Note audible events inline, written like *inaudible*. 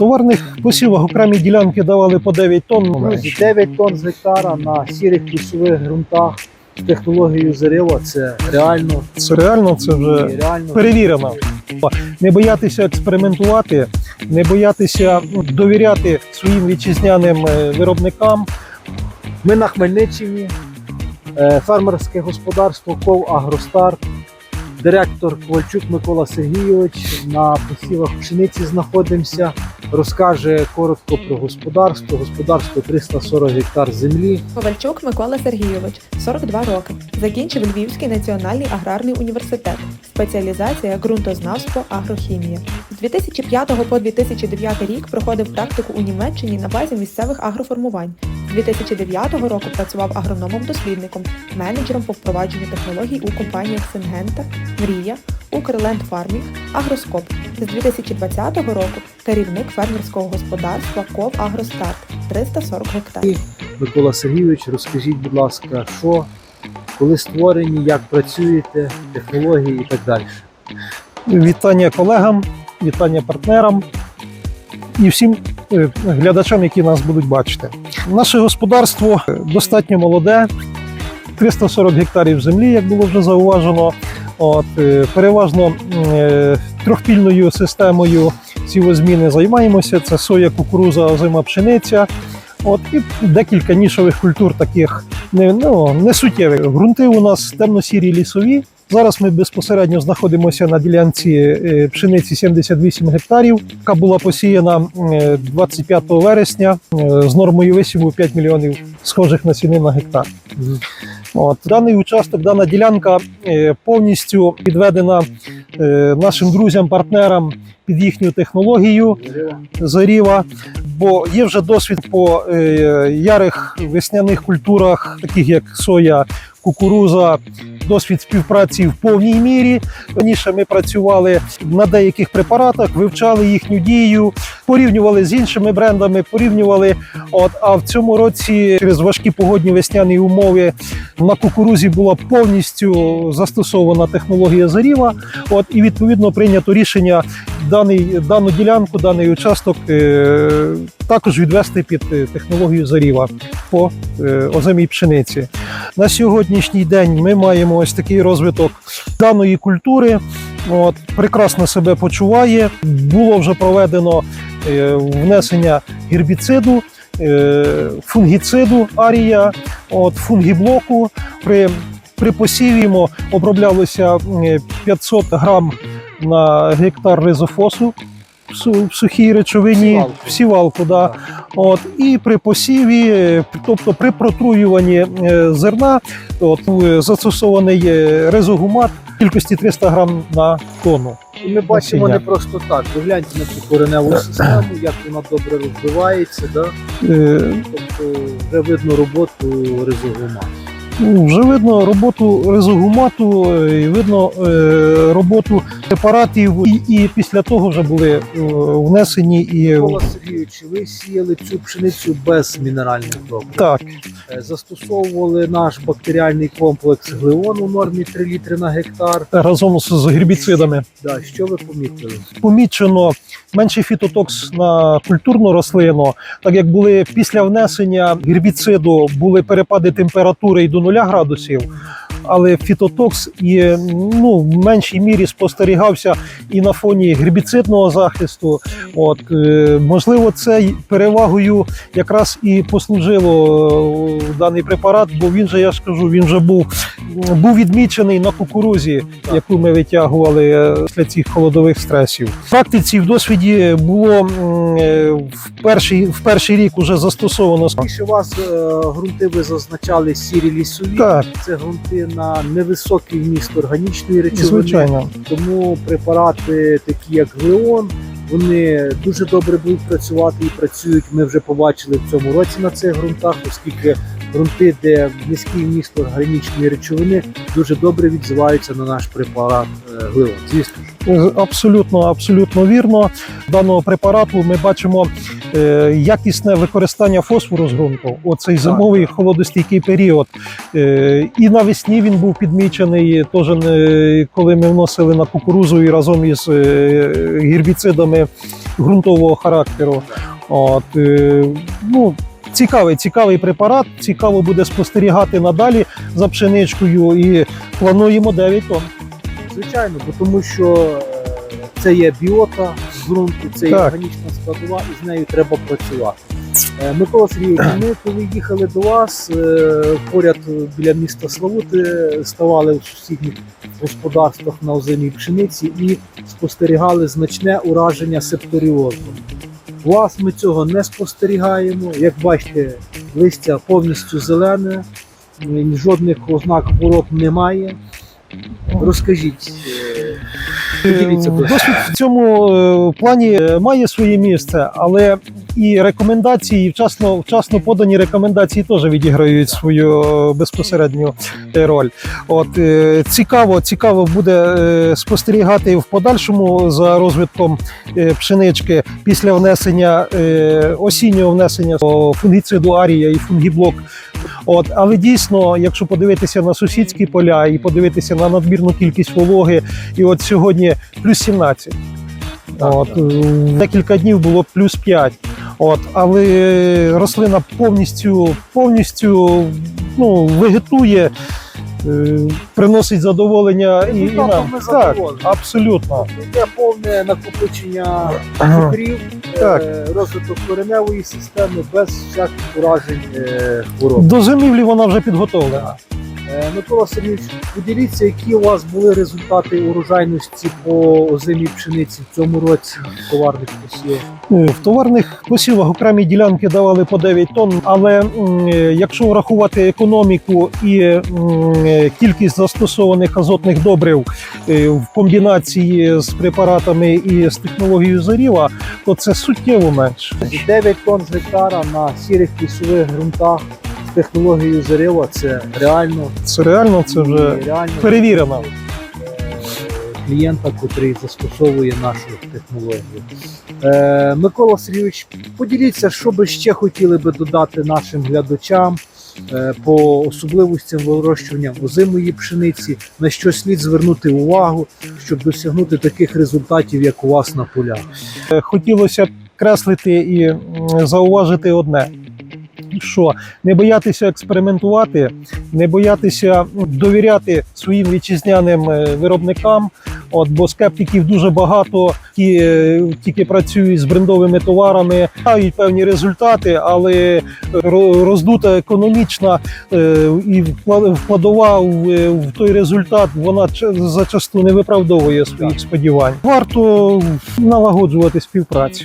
товарних. Посівах окремі ділянки давали по 9 тонн. Друзі, 9 тонн з гектара на сірих плюсових ґрунтах з технологією зарила це реально. Це реально, це вже реально. перевірено. Не боятися експериментувати, не боятися ну, довіряти своїм вітчизняним е, виробникам. Ми на Хмельниччині, е, фермерське господарство Ков Агростарт, директор Ковальчук Микола Сергійович. На посівах пшениці знаходимося. Розкаже коротко про господарство. Господарство 340 гектар землі. Ковальчук Микола Сергійович, 42 роки. Закінчив Львівський національний аграрний університет. Спеціалізація ґрунтознавство, агрохімія. З 2005 по 2009 рік проходив практику у Німеччині на базі місцевих агроформувань. З 2009 року працював агрономом-дослідником, менеджером по впровадженню технологій у компаніях Сингента, Мрія, Укрленд Фармінг, Агроскоп. З 2020 року керівник фермерського господарства Ков Агростарт 340 гектарів. Микола Сергійович, розкажіть, будь ласка, що, коли створені, як працюєте, технології і так далі. Вітання колегам, вітання партнерам і всім е, глядачам, які нас будуть бачити. Наше господарство е, достатньо молоде, 340 гектарів землі, як було вже зауважено. От, е, переважно трьохпільною системою сівозміни займаємося. Це соя, кукуруза, озима пшениця. От, і декілька нішових культур, таких не, ну, не суттєвих. Грунти у нас темно-сірі лісові. Зараз ми безпосередньо знаходимося на ділянці е, пшениці 78 гектарів, яка була посіяна е, 25 вересня е, з нормою висіву 5 мільйонів схожих насінин на гектар. От даний участок, дана ділянка е, повністю підведена е, нашим друзям, партнерам під їхню технологію заріва. Бо є вже досвід по е, ярих весняних культурах, таких як соя, кукуруза, досвід співпраці в повній мірі. Раніше ми працювали на деяких препаратах, вивчали їхню дію, порівнювали з іншими брендами, порівнювали. От а в цьому році через важкі погодні весняні умови на кукурузі була повністю застосована технологія заріва. От і відповідно прийнято рішення даний дану ділянку, даний участок е, також відвести під е, технологію заріва по е, озимій пшениці. На сьогоднішній день ми маємо ось такий розвиток даної культури. От, прекрасно себе почуває. Було вже проведено внесення гербіциду, фунгіциду арія, от, фунгіблоку. При, при посіві оброблялося е, 500 грам на гектар ризофосу в су- в сухій речовині, Сівалку. в сівалку, да. От, і при посіві, тобто при протруюванні е, зерна, от, е, застосований е, резогумат в кількості 300 грам на тонну. І ми бачимо не просто так. Гляньте на цю кореневу систему, як вона добре розвивається, да? Тобто вже видно роботу ризогома. Ну, Вже видно роботу резогумату, е, і видно е, роботу препаратів, і, і після того вже були е, внесені і Микола Сергійович, ви сіяли цю пшеницю без мінеральних добрив. так. Застосовували наш бактеріальний комплекс глеон у нормі 3 літри на гектар. Разом з з гербіцидами. Да, що ви помітили? помічено менший фітотокс на культурну рослину, так як були після внесення гербіциду були перепади температури і до 0 градусів. Але фітотокс і ну в меншій мірі спостерігався і на фоні гербіцидного захисту. От е, можливо, це перевагою якраз і послужило е, даний препарат, бо він же я ж кажу, він вже був, був відмічений на кукурузі, яку ми витягували е, після цих холодових стресів. В практиці в досвіді було в перший в перший рік уже застосовано Більше у вас ґрунти ви зазначали сірі лісові. так, Це ґрунти на невисокий вміст органічної речовини. звичайно. Тому препарати, такі як глеон, вони дуже добре будуть працювати і працюють. Ми вже побачили в цьому році на цих ґрунтах, оскільки ґрунти, де низький вміст органічної речовини, дуже добре відзиваються на наш препарат е, глива. Звісно ж. Абсолютно, абсолютно вірно. Даного препарату ми бачимо якісне використання фосфору з ґрунту. Оцей зимовий холодостійкий період. Е, і навесні він був підмічений, теж е, коли ми вносили на кукурузу і разом із е, гербіцидами ґрунтового характеру. От, е, ну, Цікавий, цікавий препарат. Цікаво буде спостерігати надалі за пшеничкою і плануємо 9 тонн. Звичайно, тому що е, це є біота ґрунту, це Так. органічна складова, і з нею треба працювати. Е, Микола Сергійович, *clears throat* ми коли їхали до вас, е, поряд біля міста Славути ставали в сусідніх господарствах на озимій пшениці і спостерігали значне ураження септоріозом. У вас ми цього не спостерігаємо. Як бачите, листя повністю зелене, жодних ознак хвороб немає. Розкажіть, Досвід в цьому е, плані е, має своє місце, але і рекомендації, і вчасно, вчасно подані рекомендації теж відіграють свою безпосередню е, роль. От цікаво, цікаво буде спостерігати в подальшому за розвитком пшенички після внесення осіннього внесення фунгіциду арія і фунгіблок. От, але дійсно, якщо подивитися на сусідські поля і подивитися на надмірну кількість вологи, і от сьогодні плюс 17. Так, От, е, Декілька днів було плюс 5. От, але рослина повністю, повністю ну, вегетує, приносить задоволення і, і нам. Так, абсолютно. Йде повне накопичення цукрів, Так. е, розвиток кореневої системи без всяких уражень е, хвороб. До зимівлі вона вже підготовлена. Е, Микола Сергійович, поділіться, які у вас були результати урожайності по озимій пшениці в цьому році в товарних посівах? Е, В товарних посівах окремі ділянки давали по 9 тонн, але е, якщо врахувати економіку і кількість застосованих азотних добрив в комбінації з препаратами і з технологією заріва, то це суттєво менше. 9 тонн з гектара на сірих лісових ґрунтах з технологією це реально Це реально це вже і реально перевірено. е, клієнта, котрий застосовує нашу технологію. Е, Микола Сергійович, поділіться, що би ще хотіли би додати нашим глядачам е, по особливостям вирощування озимої пшениці, на що слід звернути увагу, щоб досягнути таких результатів, як у вас на полях. Е, хотілося б креслити і м, зауважити одне. Що не боятися експериментувати, не боятися довіряти своїм вітчизняним е, виробникам. От бо скептиків дуже багато, які е, тільки працюють з брендовими товарами, мають певні результати, але ро- роздута економічна е, і вкла- вкладова в, е, той результат, вона зачасту не виправдовує своїх сподівань. Варто налагоджувати співпрацю.